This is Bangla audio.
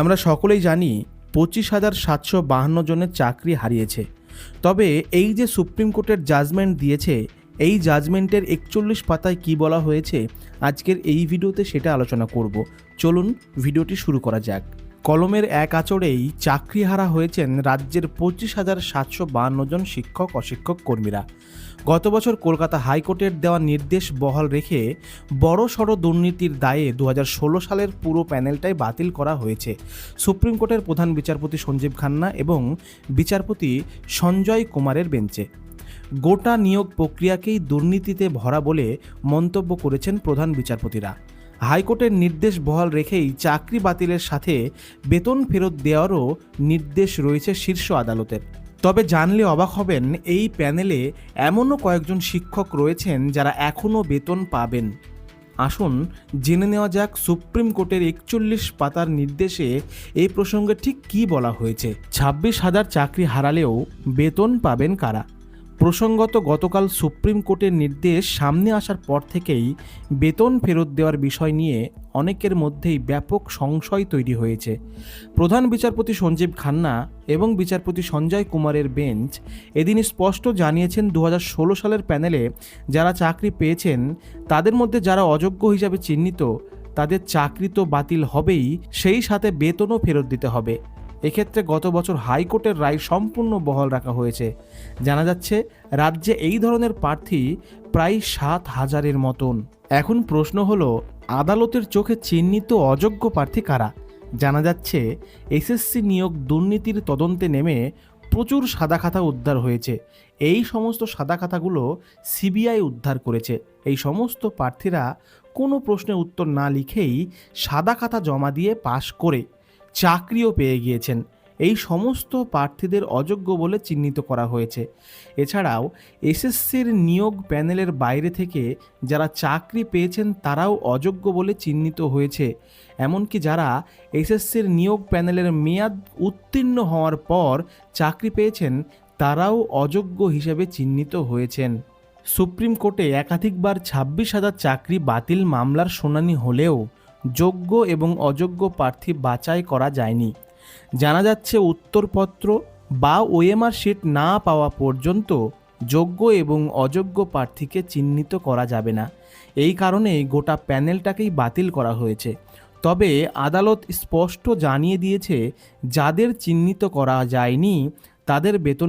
আমরা সকলেই জানি পঁচিশ হাজার সাতশো বাহান্ন জনের চাকরি হারিয়েছে। তবে এই যে সুপ্রিম কোর্টের জাজমেন্ট দিয়েছে, এই জাজমেন্টের একচল্লিশ পাতায় কি বলা হয়েছে, আজকের এই ভিডিওতে সেটা আলোচনা করব। চলুন, ভিডিওটি শুরু করা যাক। কলমের এক আচরেই চাকরিহারা হয়েছেন রাজ্যের পঁচিশ হাজার সাতশো বাহান্ন জন শিক্ষক, অশিক্ষক কর্মীরা। গত বছর কলকাতা হাইকোর্টের দেওয়া নির্দেশ বহাল রেখে বড় সড় দুর্নীতির দায়ে দু হাজার ষোলো সালের পুরো প্যানেলটাই বাতিল করা হয়েছে। সুপ্রিম কোর্টের প্রধান বিচারপতি সঞ্জীব খান্না এবং বিচারপতি সঞ্জয় কুমারের বেঞ্চে। গোটা নিয়োগ প্রক্রিয়াকেই দুর্নীতিতে ভরা বলে মন্তব্য করেছেন প্রধান বিচারপতিরা। হাইকোর্টের নির্দেশ বহাল রেখেই চাকরি বাতিলের সাথে বেতন ফেরত দেওয়ারও নির্দেশ রয়েছে শীর্ষ আদালতের। তবে জানলে অবাক হবেন, এই প্যানেলে এমনও কয়েকজন শিক্ষক রয়েছেন যারা এখনও বেতন পাবেন। আসুন, জেনে নেওয়া যাক সুপ্রিম কোর্টের একচল্লিশ পাতার নির্দেশে এই প্রসঙ্গে ঠিক কী বলা হয়েছে। ছাব্বিশ হাজার চাকরি হারালেও বেতন পাবেন কারা? প্রসঙ্গত গতকাল সুপ্রিম কোর্টের নির্দেশ সামনে আসার পর থেকেই বেতন ফেরত দেওয়ার বিষয় নিয়ে অনেকের মধ্যেই ব্যাপক সংশয় তৈরি হয়েছে। প্রধান বিচারপতি সঞ্জীব খান্না এবং বিচারপতি সঞ্জয় কুমারের বেঞ্চ এদিন স্পষ্ট জানিয়েছেন দু হাজার ষোলো সালের প্যানেলে যারা চাকরি পেয়েছেন, তাদের মধ্যে যারা অযোগ্য হিসাবে চিহ্নিত, তাদের চাকরি তো বাতিল হবেই, সেই সাথে বেতনও ফেরত দিতে হবে। এক্ষেত্রে গত বছর হাইকোর্টের রায় সম্পূর্ণ বহাল রাখা হয়েছে। জানা যাচ্ছে, রাজ্যে এই ধরনের প্রার্থী প্রায় সাত হাজারের মতন। এখন প্রশ্ন হলো, আদালতের চোখে চিহ্নিত অযোগ্য প্রার্থী কারা? জানা যাচ্ছে, এসএসসি নিয়োগ দুর্নীতির তদন্তে নেমে প্রচুর সাদা খাতা উদ্ধার হয়েছে। এই সমস্ত সাদা খাতাগুলো সিবিআই উদ্ধার করেছে। এই সমস্ত প্রার্থীরা কোনো প্রশ্নের উত্তর না লিখেই সাদা খাতা জমা দিয়ে পাশ করে চাকরিও পেয়ে গিয়েছেন। এই সমস্ত প্রার্থীদের অযোগ্য বলে চিহ্নিত করা হয়েছে। এছাড়াও এসএসসির নিয়োগ প্যানেলের বাইরে থেকে যারা চাকরি পেয়েছেন তারাও অযোগ্য বলে চিহ্নিত হয়েছে। এমনকি যারা এসএসসির নিয়োগ প্যানেলের মেয়াদ উত্তীর্ণ হওয়ার পর চাকরি পেয়েছেন, তারাও অযোগ্য হিসেবে চিহ্নিত হয়েছেন। সুপ্রিম কোর্টে একাধিকবার ছাব্বিশ হাজার চাকরি বাতিল মামলার শুনানি হলেও যোগ্য এবং অযোগ্য প্রার্থী বাছাই করা যায়নি। জানা যাচ্ছে, উত্তরপত্র বা ওএমআর শিট না পাওয়া পর্যন্ত যোগ্য এবং অযোগ্য প্রার্থীকে চিহ্নিত করা যাবে না। এই কারণে গোটা প্যানেলটাকেই বাতিল করা হয়েছে। তবে আদালত স্পষ্ট জানিয়ে দিয়েছে, যাদের চিহ্নিত করা যায়নি, তাদের বেতন